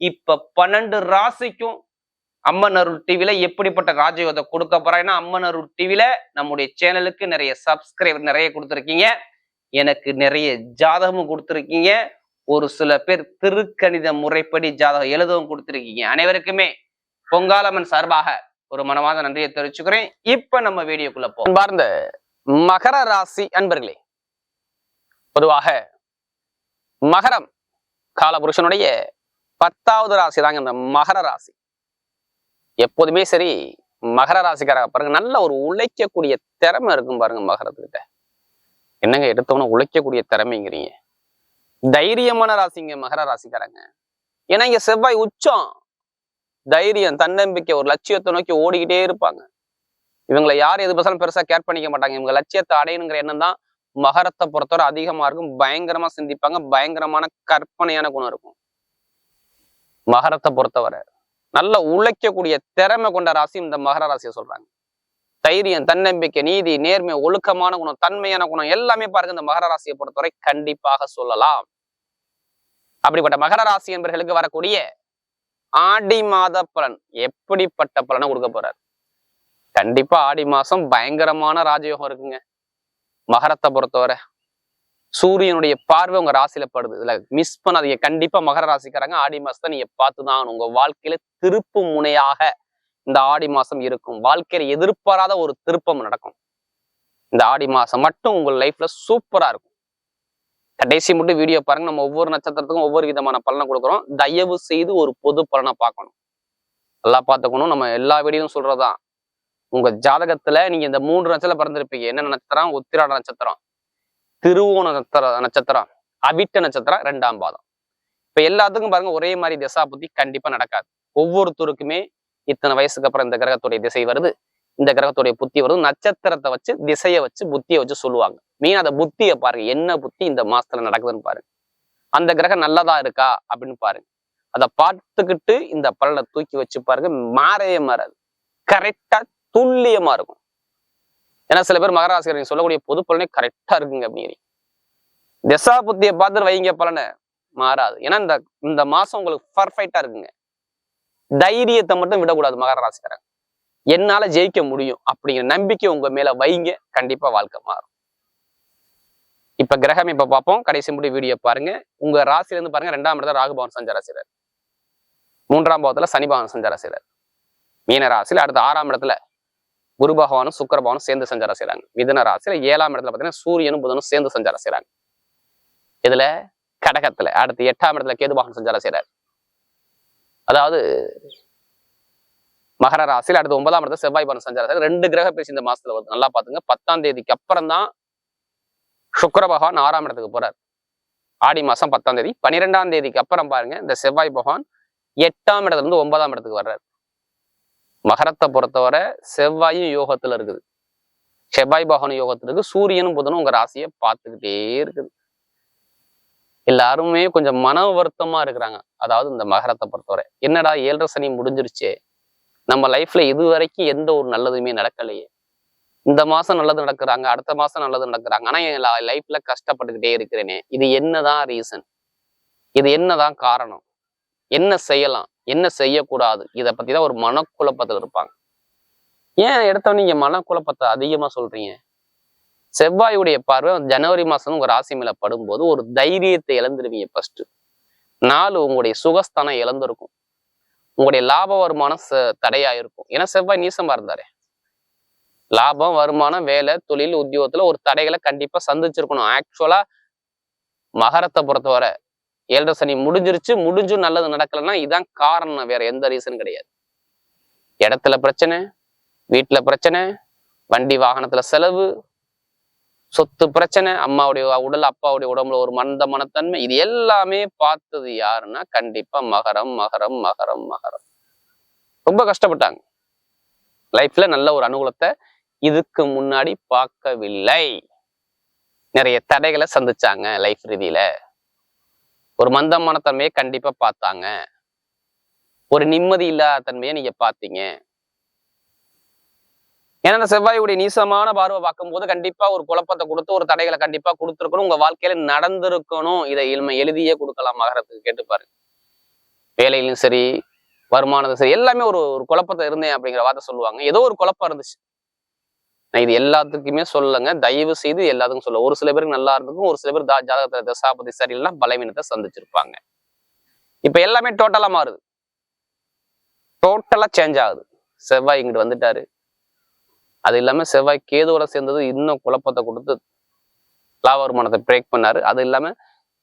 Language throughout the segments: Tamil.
இப்ப பன்னெண்டு ராசிக்கும் அம்மன் அருள் டிவில எப்படிப்பட்ட ராஜயோகத்தை கொடுக்க போறேன்னா அம்மன் அருள் டிவில நம்முடைய சேனலுக்கு நிறைய சப்ஸ்கிரைபர் நிறைய கொடுத்துருக்கீங்க. எனக்கு நிறைய ஜாதகமும் கொடுத்துருக்கீங்க. ஒரு சில பேர் திருக்கணித முறைப்படி ஜாதகம் எழுதவும் கொடுத்துருக்கீங்க. அனைவருக்குமே பொங்காலம்மன் சார்பாக ஒரு மனமாத நன்றியை தெரிவிச்சுக்கிறேன். இப்ப நம்ம வீடியோக்குள்ள போ பார்ந்த மகர ராசி அன்பர்களே பொதுவாக மகரம் காலபுருஷனுடைய பத்தாவது ராசி தாங்க இந்த மகர ராசி. எப்போதுமே சரி மகர ராசிக்காரங்க பாருங்க நல்ல ஒரு உழைக்கக்கூடிய திறமை இருக்கும் பாருங்க மகரத்துக்கிட்ட. என்னங்க எடுத்தவன உழைக்கக்கூடிய திறமைங்கிறீங்க. தைரியமான ராசிங்க மகர ராசிக்காரங்க. ஏன்னா இங்க செவ்வாய் உச்சம். தைரியம் தன்னம்பிக்கை ஒரு லட்சியத்தை நோக்கி ஓடிக்கிட்டே இருப்பாங்க. இவங்களை யார் எது பேசாலும் பெருசா கேர் பண்ணிக்க மாட்டாங்க. இவங்க லட்சியத்தை அடையணுங்கிற எண்ணம் தான் மகரத்தை பொறுத்தவரை அதிகமா இருக்கும். பயங்கரமா சிந்திப்பாங்க. பயங்கரமான கற்பனையான குணம் இருக்கும். மகரத்தை பொறுத்தவரை நல்ல உழைக்கக்கூடிய திறமை கொண்ட ராசி இந்த மகர ராசியை சொல்றாங்க. தைரியம் தன்னம்பிக்கை நீதி நேர்மை ஒழுக்கமான குணம் தன்மையான குணம் எல்லாமே பாருங்க இந்த மகர ராசியை பொறுத்தவரை கண்டிப்பாக சொல்லலாம். அப்படிப்பட்ட மகர ராசி என்பவர்களுக்கு வரக்கூடிய ஆடி மாத பலன் எப்படிப்பட்ட பலனை கொடுக்க போறார்? கண்டிப்பா ஆடி மாசம் பயங்கரமான ராஜயோகம் இருக்குங்க. மகரத்தை பொறுத்தவரை சூரியனுடைய பார்வை உங்க ராசியில படுது. இதுல மிஸ் பண்ணாதீங்க. கண்டிப்பா மகர ராசிக்காரங்க ஆடி மாசத்தை நீங்க பார்த்துதான் உங்க வாழ்க்கையில திருப்பு முனையாக இந்த ஆடி மாசம் இருக்கும். வாழ்க்கையில எதிர்பாராத ஒரு திருப்பம் நடக்கும். இந்த ஆடி மாசம் மட்டும் உங்க லைஃப்ல சூப்பரா இருக்கும். கடைசி மட்டும் வீடியோ பாருங்க. நம்ம ஒவ்வொரு நட்சத்திரத்துக்கும் ஒவ்வொரு விதமான பலனை கொடுக்குறோம். தயவு செய்து ஒரு பொது பலனை பார்க்கணும். நல்லா பார்த்துக்கணும். நம்ம எல்லா வீடியோவும் சொல்றதுதான். உங்க ஜாதகத்துல நீங்க இந்த மூன்று நட்சத்திரம் பிறந்திருப்பீங்க. என்ன நட்சத்திரம்? உத்திராட நட்சத்திரம். திருவோண நட்சத்திர நட்சத்திரம் அபிட்ட நட்சத்திரம் ரெண்டாம் பாதம். இப்ப எல்லாத்துக்கும் பாருங்க ஒரே மாதிரி திசா புத்தி கண்டிப்பா நடக்காது. ஒவ்வொருத்தருக்குமே இத்தனை வயசுக்கு அப்புறம் இந்த கிரகத்துடைய திசை வருது இந்த கிரகத்துடைய புத்தி வருது. நட்சத்திரத்தை வச்சு திசையை வச்சு புத்தியை வச்சு சொல்லுவாங்க. மீன் அந்த புத்தியை பாருங்க என்ன புத்தி இந்த மாசத்துல நடக்குதுன்னு பாருங்க. அந்த கிரகம் நல்லதா இருக்கா அப்படின்னு பாருங்க. அதை பார்த்துக்கிட்டு இந்த பலனை தூக்கி வச்சு பாருங்க மாறவே மாறாது. கரெக்டா துல்லியமா இருக்கும். ஏன்னா சில பேர் மகராசிரியர் நீங்க சொல்லக்கூடிய பொது பலனே கரெக்டா இருக்குங்க அப்படிங்கிறீங்க திசா புத்தியை பார்த்து வைங்க பலனை மாறாது. ஏன்னா இந்த இந்த மாசம் உங்களுக்கு பர்ஃபெக்டா இருக்குங்க. தைரியத்தை மட்டும் விடக்கூடாது மகர ராசிக்காரங்க என்னால ஜெயிக்க முடியும் அப்படிங்கிற நம்பிக்கை உங்க மேல வைங்க. கண்டிப்பா வாழ்க்கை மாறும். இப்ப கிரகம் இப்ப பார்ப்போம். கடைசி முடி வீடியோ பாருங்க. உங்க ராசில இருந்து பாருங்க. ரெண்டாம் இடத்துல ராகுபவன் சஞ்சார செய்றார். மூன்றாம் பாவத்துல சனிபவன் சஞ்சார செய்றார். மீன ராசியில அடுத்த ஆறாம் இடத்துல குரு பகவானும் சுக்கர பகவானும் சேர்ந்து சஞ்சாரம் செய்றாங்க. மிதன ராசியில ஏழாம் இடத்துல பாத்தீங்கன்னா சூரியனும் புதனும் சேர்ந்து சஞ்சாரம் செய்யறாங்க இதுல கடகத்துல அடுத்து எட்டாம் இடத்துல கேது பகவான் சஞ்சாரம் செய்றார். அதாவது மகர ராசியில் அடுத்து ஒன்பதாம் இடத்துல செவ்வாய் பவன் சஞ்சாரம் ரெண்டு கிரக பேசி இந்த மாசத்துல வருது. நல்லா பாத்துங்க. பத்தாம் தேதிக்கு அப்புறம் தான் சுக்கர பகவான் ஆறாம் இடத்துக்கு போறாரு. ஆடி மாசம் பத்தாம் தேதி. பன்னிரெண்டாம் தேதிக்கு அப்புறம் பாருங்க இந்த செவ்வாய் பகவான் எட்டாம் இடத்துல இருந்து ஒன்பதாம் இடத்துக்கு வர்றாரு. மகரத்தை பொறுத்தவரை செவ்வாயும் யோகத்துல இருக்குது. செவ்வாய் பகவான் யோகத்துல இருக்கு. சூரியனும் புதனும் உங்க ராசியை பார்த்துக்கிட்டே இருக்குது. எல்லாருமே கொஞ்சம் மன வருத்தமா இருக்கிறாங்க. அதாவது இந்த மகரத்தை பொறுத்தவரை. என்னடா ஏழரை சனி முடிஞ்சிருச்சே. நம்ம லைஃப்ல இது வரைக்கும் எந்த ஒரு நல்லதுமே நடக்கலையே. இந்த மாசம் நல்லது நடக்கிறாங்க அடுத்த மாசம் நல்லது நடக்கிறாங்க. ஆனா என் லைஃப்ல கஷ்டப்பட்டுக்கிட்டே இருக்கிறேனே. இது என்னதான் ரீசன் இது என்னதான் காரணம்? என்ன செய்யலாம்? என்ன செய்யக்கூடாது? இதை பற்றி தான் ஒரு மனக்குழப்பத்தில் இருப்பாங்க. ஏன் எடுத்தவொடனே நீங்க மனக்குழப்பத்தை அதிகமாக சொல்றீங்க? செவ்வாயுடைய பார்வை ஜனவரி மாதம் உங்கள் ராசி மேலே படும்போது ஒரு தைரியத்தை இழந்துருவீங்க ஃபஸ்ட்டு நாலு உங்களுடைய சுகஸ்தானம் இழந்திருக்கும். உங்களுடைய லாப வருமானம் ச- தடையா இருக்கும் ஏன்னா செவ்வாய் நீசமா இருந்தாரு. லாபம் வருமானம் வேலை தொழில் உத்தியோகத்துல ஒரு தடைகளை கண்டிப்பா சந்திச்சிருக்கணும். ஆக்சுவலா மகரத்தை பொறுத்தவரை ஏழரை சனி முடிஞ்சிருச்சு முடிஞ்சும் நல்லது நடக்கலைன்னா இதான் காரணம் வேற எந்த ரீசன் கிடையாது. இடத்துல பிரச்சனை வீட்டுல பிரச்சனை வண்டி வாகனத்துல செலவு சொத்து பிரச்சனை அம்மாவுடைய உடல் அப்பாவுடைய உடம்புல ஒரு மந்த மனத்தன்மை இது எல்லாமே பார்த்தது யாருன்னா கண்டிப்பா மகரம் மகரம் மகரம் மகரம். ரொம்ப கஷ்டப்பட்டாங்க. லைஃப்ல நல்ல ஒரு அனுகூலத்தை இதுக்கு முன்னாடி பார்க்கவில்லை. நிறைய தடைகளை சந்திச்சாங்க லைஃப் ரீதியில. ஒரு மந்தமான தன்மையை கண்டிப்பா பார்த்தாங்க. ஒரு நிம்மதி இல்லாத தன்மையை நீங்க பார்த்தீங்க. ஏன்னா அந்த செவ்வாயுடைய நீசமான பார்வை பார்க்கும்போது கண்டிப்பா ஒரு குழப்பத்தை கொடுத்து ஒரு தடைகளை கண்டிப்பா கொடுத்துருக்கணும். உங்க வாழ்க்கையில நடந்திருக்கணும். இதை இல்மை எழுதியே கொடுக்கலாம் மகரத்துக்கு கேட்டு பாருங்க வேலையிலும் சரி வருமானதும் சரி எல்லாமே ஒரு ஒரு குழப்பத்தை இருந்தேன் அப்படிங்கிற வார்த்தை சொல்லுவாங்க. ஏதோ ஒரு குழப்பம் இருந்துச்சு. நான் இது எல்லாத்துக்குமே சொல்லுங்க தயவு செய்து எல்லாத்துக்கும் சொல்ல. ஒரு சில பேருக்கு நல்லா இருந்திருக்கும் ஒரு சில பேர் தா ஜாதகத்துல தசாபதி சரியில்லைன்னா பலவீனத்தை சந்திச்சிருப்பாங்க. இப்ப எல்லாமே டோட்டலா மாறுது. டோட்டலா சேஞ்ச் ஆகுது. செவ்வாய் இங்கிட்டு வந்துட்டாரு. அது இல்லாம செவ்வாய் கேதுவோட சேர்ந்தது இன்னும் குழப்பத்தை கொடுத்து லாப வருமானத்தை பிரேக் பண்ணாரு. அது இல்லாம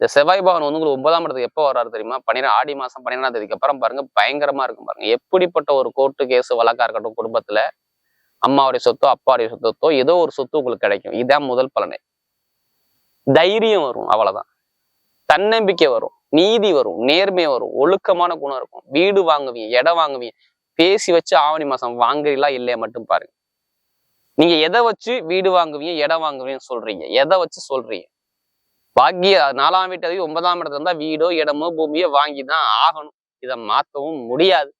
இந்த செவ்வாய் பவன் வந்து உங்களுக்கு ஒன்பதாம் இடத்துக்கு எப்போ வர்றாரு தெரியுமா? பன்னிரெண்டு ஆடி மாசம் பன்னிரெண்டாம் தேதிக்கு அப்புறம் பாருங்க பயங்கரமா இருக்கும் பாருங்க. எப்படிப்பட்ட ஒரு கோர்ட்டு கேஸ் வழக்கா இருக்கட்டும் குடும்பத்துல அம்மாவுடைய சொத்தோ அப்பாவுடைய சொத்தோ ஏதோ ஒரு சொத்து உங்களுக்கு கிடைக்கும். இதான் முதல் பலனை. தைரியம் வரும் அவ்வளவுதான். தன்னம்பிக்கை வரும் நீதி வரும் நேர்மை வரும் ஒழுக்கமான குணம் இருக்கும். வீடு வாங்குவீங்க இடம் வாங்குவீங்க. பேசி வச்சு ஆவணி மாசம் வாங்குறீங்களா இல்லையா மட்டும் பாருங்க. நீங்க எதை வச்சு வீடு வாங்குவீங்க இடம் வாங்குவீங்கன்னு சொல்றீங்க? எதை வச்சு சொல்றீங்க? பாக்கிய நாலாம் வீட்டு அதிகம் ஒன்பதாம் இடத்துல இருந்தா வீடோ இடமோ பூமியோ வாங்கி தான் ஆகணும். இதை மாத்தவும் முடியாது.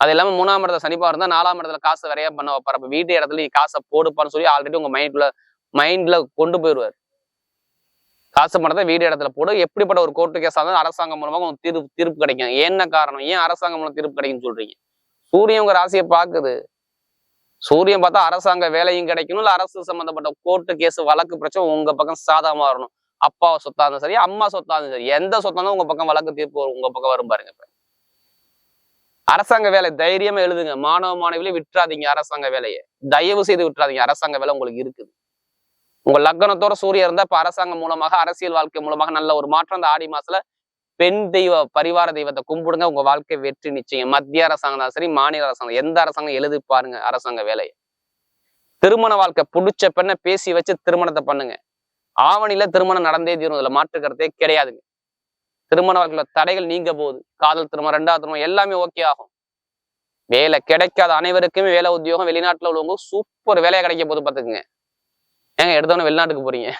அது இல்லாம மூணாம் இடத்துல சனிப்பா இருந்தால் நாலாம் இடத்துல காசு வரையா பண்ண வைப்பார். அப்போ வீட்டு இடத்துல நீ காசை போடுப்பான்னு சொல்லி ஆல்ரெடி உங்க மைண்ட்ல மைண்ட்ல கொண்டு போயிடுவார் காசு பணத்தை வீடு இடத்துல போடு. எப்படிப்பட்ட ஒரு கோர்ட்டு கேஸ் இருந்தாலும் அரசாங்கம் மூலமாக உங்களுக்கு தீர்ப்பு தீர்ப்பு கிடைக்கும். என்ன காரணம்? ஏன் அரசாங்கம் மூலம் தீர்ப்பு கிடைக்கும்னு சொல்றீங்க? சூரியன் உங்க ராசியை பாக்குது சூரியன் பார்த்தா அரசாங்க வேலையும் கிடைக்கணும். இல்ல அரசு சம்பந்தப்பட்ட கோர்ட்டு கேஸ் வழக்கு பிரச்சனை உங்க பக்கம் சாதகமாக வரணும். அப்பா சொத்தா இருந்தாலும் சரி அம்மா சொத்தா இருந்தாலும் சரி எந்த சொத்தா இருந்தாலும் உங்க பக்கம் வழக்கு தீர்ப்பு வரும், உங்க பக்கம் வரும் பாருங்க அரசாங்க வேலை தைரியமா எழுதுங்க. மாணவ மாணவிகளே விட்டுறாதீங்க அரசாங்க வேலையை. தயவு செய்து விட்டுறாதீங்க. அரசாங்க வேலை உங்களுக்கு இருக்குது. உங்க லக்னத்தோட சூரியன் இருந்தா இப்ப அரசாங்கம் மூலமாக அரசியல் வாழ்க்கை மூலமாக நல்ல ஒரு மாற்றம் அந்த ஆடி மாசத்துல பெண் தெய்வ பரிவார தெய்வத்தை கும்பிடுங்க. உங்க வாழ்க்கை வெற்றி நிச்சயம். மத்திய அரசாங்கம் தான் சரி மாநில அரசாங்கம். எந்த அரசாங்கம் எழுதி பாருங்க அரசாங்க வேலையை. திருமண வாழ்க்கை புடிச்ச பெண்ணை பேசி வச்சு திருமணத்தை பண்ணுங்க. ஆவணியில திருமணம் நடந்தே தீரும். இதுல மாற்றுக்கிறதே கிடையாதுங்க. திருமண வாழ்க்கையில தடைகள் நீங்க போகுது. காதல் திருமணம் ரெண்டாவது திருமணம் எல்லாமே ஓகே ஆகும். வேலை கிடைக்காத அனைவருக்குமே வேலை உத்தியோகம் வெளிநாட்டுல உள்ளவங்க சூப்பர் வேலையை கிடைக்க போது பார்த்துக்குங்க. ஏங்க எடுத்தவொடனே வெளிநாட்டுக்கு போறீங்க.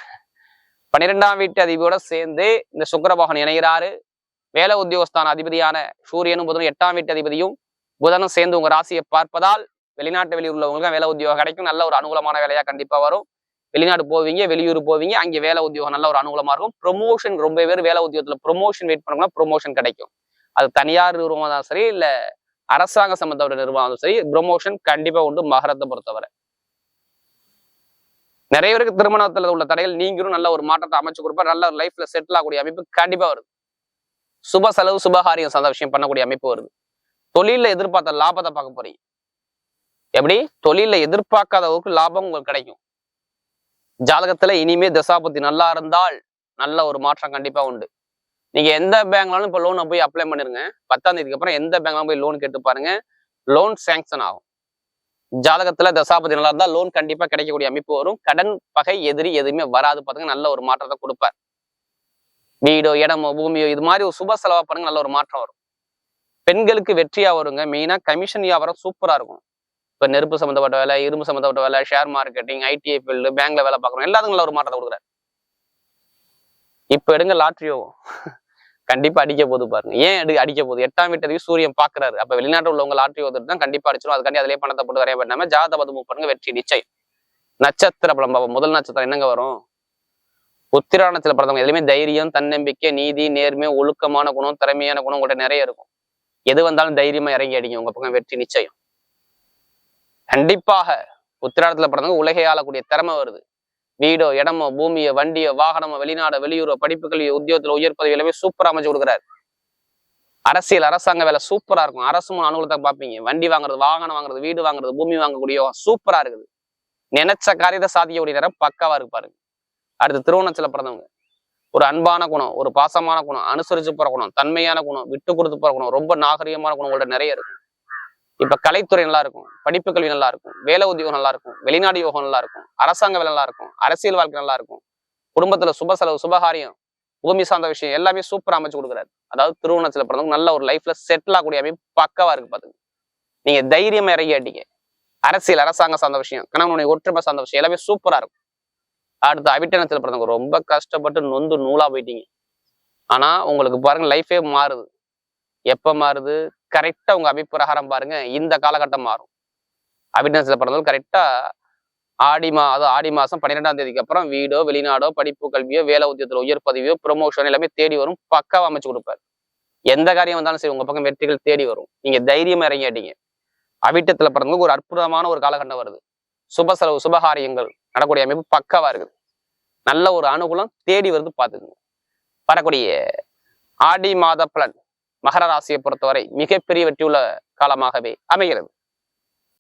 பன்னிரெண்டாம் வீட்டு அதிபதியோட சேர்ந்து இந்த சுக்கரபாகன் இணைகிறாரு. வேலை உத்தியோகஸ்தான அதிபதியான சூரியனும் புதனும் எட்டாம் வீட்டு அதிபதியும் புதனும் சேர்ந்து உங்க ராசியை பார்ப்பதால் வெளிநாட்டு வெளியூர் உள்ளவங்களுக்கு வேலை உத்தியோகம் கிடைக்கும். நல்ல ஒரு அனுகூலமான வேலையா கண்டிப்பா வரும். வெளிநாடு போவீங்க வெளியூர் போவீங்க அங்கே வேலை உத்தியோகம் நல்ல ஒரு அனுகூலமாக இருக்கும். ப்ரொமோஷன் ரொம்ப பேர் வேலை உத்தியோகத்துல ப்ரொமோஷன் வெயிட் பண்ணோம்னா ப்ரொமோஷன் கிடைக்கும். அது தனியார் நிறுவனம் தான் சரி இல்ல அரசாங்க சம்பந்தப்பட்ட நிறுவனம் சரி ப்ரொமோஷன் கண்டிப்பா உண்டு மகரத்தை பொறுத்தவரை. நிறைய பேருக்கு திருமணத்துல உள்ள தடைகள் நீங்களும் நல்ல ஒரு மாற்றத்தை அமைச்சு கொடுப்பா நல்ல ஒரு லைஃப்ல செட்டில் ஆகக்கூடிய அமைப்பு கண்டிப்பா வருது. சுப செலவு சுபகாரியம் சார்ந்த விஷயம் பண்ணக்கூடிய அமைப்பு வருது. தொழில எதிர்பார்த்த லாபத்தை பார்க்க போறீங்க. எப்படி? தொழில எதிர்பார்க்காத அளவுக்கு லாபம் உங்களுக்கு கிடைக்கும். ஜாதகத்துல இனிமே தசாபதி நல்லா இருந்தால் நல்ல ஒரு மாற்றம் கண்டிப்பா உண்டு. நீங்க எந்த பேங்க்லாலும் இப்போ லோனை போய் அப்ளை பண்ணிருங்க. பத்தாம் தேதிக்கு அப்புறம் எந்த பேங்க்லாம் போய் லோன் கேட்டு பாருங்க. லோன் சேங்ஷன் ஆகும். ஜாதகத்துல தசாபதி நல்லா இருந்தால் லோன் கண்டிப்பா கிடைக்கக்கூடிய அமைப்பு வரும். கடன் பகை எதிரி எதுவுமே வராது பாத்துங்க நல்ல ஒரு மாற்றத்தை கொடுப்பார். வீடோ இடமோ பூமியோ இது மாதிரி ஒரு சுப செலவா பாருங்க. நல்ல ஒரு மாற்றம் வரும். பெண்களுக்கு வெற்றியா வருங்க. மெயினா கமிஷன் வியாபாரம் சூப்பரா இருக்கும். இப்ப நெருப்பு சம்மந்தப்பட்ட வேலை இரும்பு சம்மந்தப்பட்ட வேலை ஷேர் மார்க்கெட்டிங் ஐடிஐ ஃபீல்டு பேங்க்ல வேலை பார்க்கணும் எல்லாத்துக்கும் ஒரு மாற்றத்தை கொடுக்குறாரு. இப்ப எடுங்க லாட்ரியோ கண்டிப்பா அடிக்க போது பாருங்க. ஏன் எடு அடிக்க போகுது எட்டாம் வீட்டதையும் சூரியன் பாக்குறாரு அப்ப வெளிநாட்டு உள்ளவங்க லாட்ரி ஓதுட்டு தான் கண்டிப்பா அடிச்சிடும் அதுக்காண்டி அதிலே பணத்தை போட்டு வரைய பண்ணாம ஜாத பது பாருங்க வெற்றி நிச்சயம். நட்சத்திர பலம் பாப்போம். முதல் நட்சத்திரம் என்னங்க வரும்? உத்திராணத்தில் பிறந்தவங்க. எதுலையுமே தைரியம் தன்னம்பிக்கை நீதி நேர்மை ஒழுக்கமான குணம் திறமையான குணம் உங்கள்கிட்ட நிறைய இருக்கும். எது வந்தாலும் தைரியமா இறங்கி அடிங்க. உங்க பக்கம் வெற்றி நிச்சயம். கண்டிப்பாக உத்திராடத்துல பிறந்தவங்க உலகை ஆளக்கூடிய திறமை வருது. வீடோ இடமோ பூமியோ வண்டியோ வாகனமோ வெளிநாடோ வெளியூரோ படிப்புகள் உத்தியோகத்துல உயர் பதவி எல்லாமே சூப்பரா அமைச்சு கொடுக்குறாரு. அரசியல் அரசாங்க வேலை சூப்பரா இருக்கும். அரசு அனுகூலத்தை பார்ப்பீங்க. வண்டி வாங்குறது வாகனம் வாங்குறது வீடு வாங்குறது பூமி வாங்கக்கூடிய சூப்பரா இருக்குது. நினைச்ச காரியத்தை சாதிக்கக்கூடிய நேரம் பக்காவா இருக்கு பாருங்க. அடுத்து திருவண்ணத்துல பிறந்தவங்க. ஒரு அன்பான குணம் ஒரு பாசமான குணம் அனுசரிச்சு போற குணம் தன்மையான குணம் விட்டு கொடுத்து போற குணம் ரொம்ப நாகரிகமான குணம் உங்கள்ட்ட நிறைய இருக்கும் இப்ப கலைத்துறை நல்லா இருக்கும் படிப்பு கல்வி நல்லா இருக்கும் வேலை உத்தியோகம் நல்லா இருக்கும் வெளிநாடு யோகம் நல்லா இருக்கும் அரசாங்க வேலை நல்லா இருக்கும் அரசியல் வாழ்க்கை நல்லா இருக்கும் குடும்பத்துல சுப செலவு சுபகாரியம் பூமி சார்ந்த விஷயம் எல்லாமே சூப்பரா அமைச்சு கொடுக்குறாரு. அதாவது திருவண்ணத்துல பிறந்தவங்க நல்ல ஒரு லைஃப்ல செட்டில் ஆகக்கூடிய அமைப்பு பக்கவா இருக்கு பாத்துங்க. நீங்க தைரியமா இறங்கி அரசியல் அரசாங்க சார்ந்த விஷயம் கணவனுடைய ஒற்றுமை சார்ந்த விஷயம் எல்லாமே சூப்பரா இருக்கும். அடுத்து அவிட்டனத்தில் பிறந்தவங்க ரொம்ப கஷ்டப்பட்டு நொந்து நூலா போயிட்டீங்க. ஆனா உங்களுக்கு பாருங்க லைஃபே மாறுது. எப்ப மாறுது? கரெக்டா உங்க அபிப்பிரகாரம் பாருங்க இந்த காலகட்டம் மாறும். அவிட்டனத்துல பிறந்தவங்க கரெக்டா ஆடி மா அதாவது ஆடி மாசம் பன்னிரெண்டாம் தேதிக்கு அப்புறம் வீடோ வெளிநாடோ படிப்பு கல்வியோ வேலை உத்தியத்துல உயர் பதவியோ ப்ரொமோஷன் எல்லாமே தேடி வரும் பக்காவா அமைச்சு கொடுப்பாரு. எந்த காரியம் வந்தாலும் சரி உங்க பக்கம் வெற்றிகள் தேடி வரும். நீங்க தைரியமா இறங்கிட்டீங்க அவிட்டத்துல பிறந்தவங்க ஒரு அற்புதமான ஒரு காலகட்டம் வருது. சுப செலவு சுபகாரியங்கள் நடக்கூடிய அமைப்பு பக்காவா இருக்குது. நல்ல ஒரு அனுகூலம் தேடி வருது பார்த்துக்குங்க. வரக்கூடிய ஆடி மாத பலன். மகர ராசியை பொறுத்தவரை மிகப்பெரிய வெற்றியுள்ள காலமாகவே அமைகிறது.